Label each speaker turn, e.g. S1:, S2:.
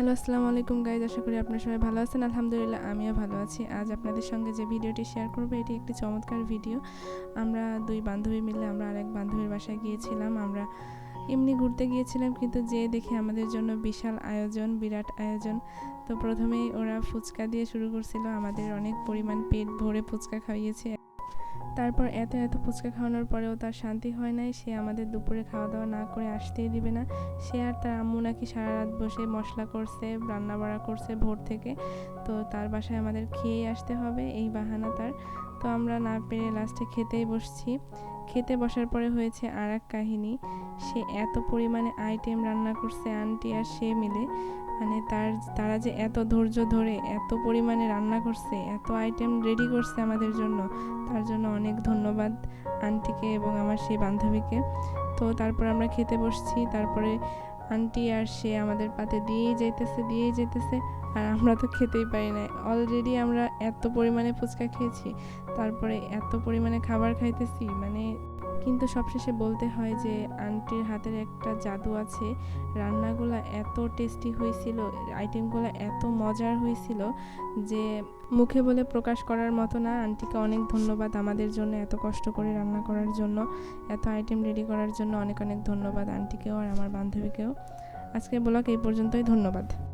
S1: Hello, আসসালামু আলাইকুম guys, আশা করি আপনারা সবাই ভালো আছেন। আলহামদুলিল্লাহ, আমিও ভালো আছি। আজ আপনাদের সঙ্গে যে ভিডিওটি শেয়ার করব, এটি একটি চমৎকার ভিডিও আমরা দুই বান্ধবী মিলে আমরা আরেক বান্ধবীর বাসায় গিয়েছিলাম। আমরা এমনি ঘুরতে গিয়েছিলাম, কিন্তু যে দেখে আমাদের জন্য বিশাল আয়োজন, বিরাট আয়োজন। তো প্রথমেই ওরা ফুচকা দিয়ে শুরু করছিল। আমাদের অনেক পরিমাণ পেট ভরে ফুচকা খাইয়েছে। তারপর এত এত ফুচকা খাওয়ানোর পরেও তার শান্তি হয় নাই। সে আমাদের দুপুরে খাওয়া দাওয়া না করে আসতেই দিবে না। সে আর তার আম্মু নাকি সারা রাত বসে মশলা করছে রান্না বাড়া করছে ভোর থেকে। তো তার বাসায় আমাদের খেয়ে আসতে হবে, এই বাহানা তার। তো আমরা না পেরে লাস্টে খেতেই বসছি। খেতে বসার পরে হয়েছে আর এক কাহিনী। সে এত পরিমাণে আইটেম রান্না করছে আন্টি আর সে মিলে। মানে তার, তারা যে এত ধৈর্য ধরে এত পরিমাণে রান্না করছে, এত আইটেম রেডি করছে আমাদের জন্য, তার জন্য অনেক ধন্যবাদ আন্টিকে এবং আমার সেই বান্ধবীকে। তো তারপর আমরা খেতে বসছি, তারপরে আন্টি আর সে আমাদের পাতে দিয়েই যাইতেছে দিয়েই যাইতেছে, আর আমরা তো খেতেই পারি না অলরেডি আমরা এত পরিমাণে ফুচকা খেয়েছি, তারপরে এত পরিমাণে খাবার খাইতেছি মানে কিন্তু সবশেষে বলতে হয় যে, আন্টির হাতের একটা জাদু আছে। রান্নাগুলো এত টেস্টি হয়েছিল আইটেমগুলো এত মজার হয়েছিল যে, মুখে বলে প্রকাশ করার মতো না। আন্টিকে অনেক ধন্যবাদ আমাদের জন্য এত কষ্ট করে রান্না করার জন্য, এত আইটেম রেডি করার জন্য অনেক অনেক ধন্যবাদ আন্টিকেও আর আমার বান্ধবীকেও। আজকে ব্লগ এই পর্যন্তই, ধন্যবাদ।